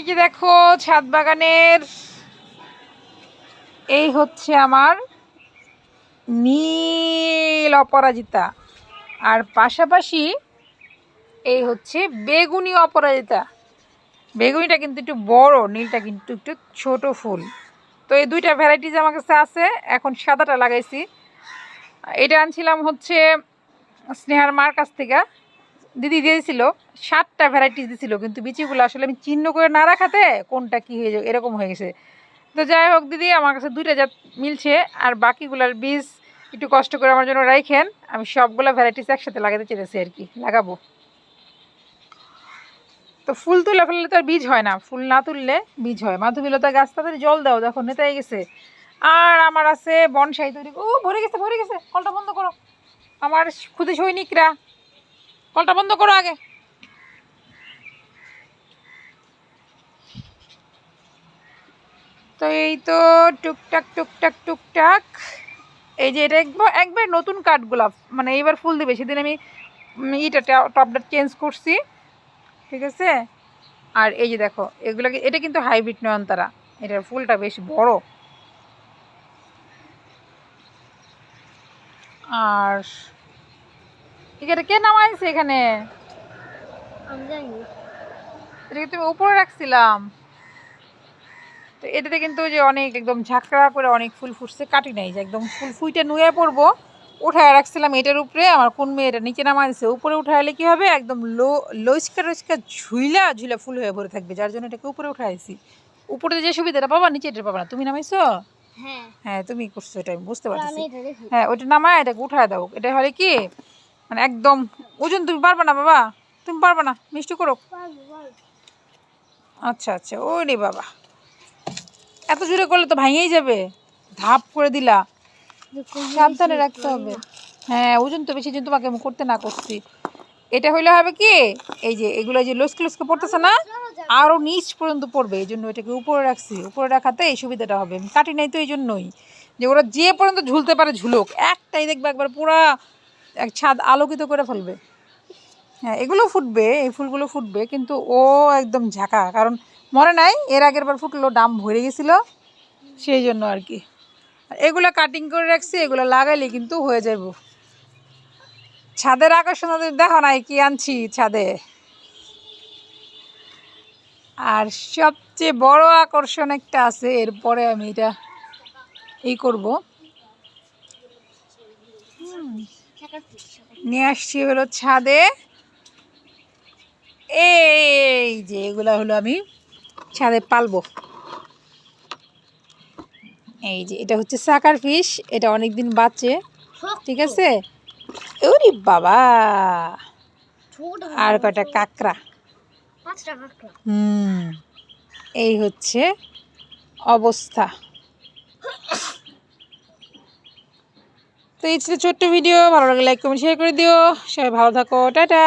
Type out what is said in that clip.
এই যে দেখো, ছাদ বাগানের এই হচ্ছে আমার নীল অপরাজিতা। আর পাশাপাশি এই হচ্ছে বেগুনি অপরাজিতা। বেগুনিটা কিন্তু একটু বড়, নীলটা কিন্তু একটু ছোট ফুল। তো এই দুইটা ভ্যারাইটিস আমার কাছে আছে, এখন সাদাটা লাগাইছি। এটা আনছিলাম হচ্ছে স্নেহার মার কাছ থেকে। দিদি দিয়েছিল, সাতটা ভ্যারাইটিস দিছিল কিন্তু বিচিগুলো আসলে আমি চিহ্ন করে না রাখাতে কোনটা কি হয়ে যাবে, এরকম হয়ে গেছে। তো যাই হোক দিদি, আমার কাছে দুইটা জাত মিলছে, আর বাকিগুলার বীজ একটু কষ্ট করে আমার জন্য রাখেন আমি সবগুলো ভ্যারাইটিস একসাথে লাগাতে চেয়েছি আর কি, লাগাবো। তো ফুল তুলে ফেললে তো আর বীজ হয় না, ফুল না তুললে বীজ হয়। মাধুবিলতা গাছ তাদের জল দাও, দেখো নেতাই গেছে। আর আমার আছে বনসাই তৈরি, ও ভরে গেছে ভরে গেছে, কলটা বন্ধ করো। আমার খুদে সৈনিকরা কলটা বন্ধ করো আগে। তো এই তো টুকটাক টুকটাক টুকটাক। এই যে এটা একবার একবার নতুন কাঠগোলাপ মানে এইবার ফুল দিবে। সেদিন আমি ইটা টপটা চেঞ্জ করছি, ঠিক আছে? আর এই যে দেখো, এগুলোকে, এটা কিন্তু হাইব্রিড নয়নতারা। এটার ফুলটা বেশ বড়। আর এখানে কে নামাইছে এখানে? আমি জানি। এটাকে তুমি উপরে রাখছিলাম। তো এটাতে কিন্তু যে অনেক একদম ঝাঁকড়া করে অনেক ফুল ফুটছে কাটি নাই যে একদম ফুল ফুইটা নুয়ে পড়ব। উঠায় রাখছিলাম এটার উপরে আমার কোন মেয়েটা নিচে নামা দিছে উপরে উঠাইলে কি হবে? একদম লো ঝুইলা ঝুইলা ফুল হয়ে ভরে থাকবে যার জন্য এটাকে উপরে উঠাইছি। উপরে যে সুবিধাটা পাবা নিচে এটা পাবা না। তুমি নামাইছো? হ্যাঁ। হ্যাঁ তুমি করছ এটা আমি বুঝতে পারছি হ্যাঁ ওইটা নামায় এটাকে উঠায় দাও। এটা হলে কি? মানে একদম, ওজন তুমি পারবে না বাবা। তুমি পারবে না, মিষ্টি করো। আচ্ছা আচ্ছা ও রে বাবা। এত জোরে করলে তো ভাঙেই যাবে। ধাপ করে দিলা। সাবধানে রাখতে হবে। হ্যাঁ ওজন তো বেশি জন্য তোমাকে করতে না করছি। এটা হইলে হবে কি? এই যে, এগুলো যে লস্কে লস্কে পড়তেছে না? আরও নিচ পর্যন্ত পড়বে, এই জন্য এটাকে উপরে রাখছি। উপরে রাখাতে এই সুবিধাটা হবে। কাটি নাই তো এই জন্যই। যে ওরা যে পর্যন্ত ঝুলতে পারে ঝুলুক। একটাই দেখবে একবার পুরা ছাদ আলোকিত করে ফেলবে। হ্যাঁ এগুলো ফুটবে, এই ফুলগুলো ফুটবে, কিন্তু ও একদম ঝাঁকা, কারণ মনে নাই, এর আগের বার ফুটলো, ডাম ভরে গেছিল, সেই জন্য আর কি। এগুলো কাটিং করে রাখছি, এগুলো লাগাইলে কিন্তু হয়ে যাব ছাদের আকর্ষণ দেখো নাই কি আনছি ছাদে। আর সবচেয়ে বড় আকর্ষণ একটা আছে, এরপরে আমি এটা এই করব। শাকার। নিয়ে আসছি হলো ছাদে। এই যে এগুলো হলো আমি ছাদে পালবো। এই যে এটা হচ্ছে সাকার ফিশ এটা অনেক দিন বাঁচে ঠিক আছে? ওরে বাবা! আর কটা কাঁকড়া। হুম এই হচ্ছে অবস্থা। তো এই ছিল ছোট্ট ভিডিও ভালো লাগলে লাইক কমেন্ট শেয়ার করে দিও। সবাই ভালো থাকো, টাটা।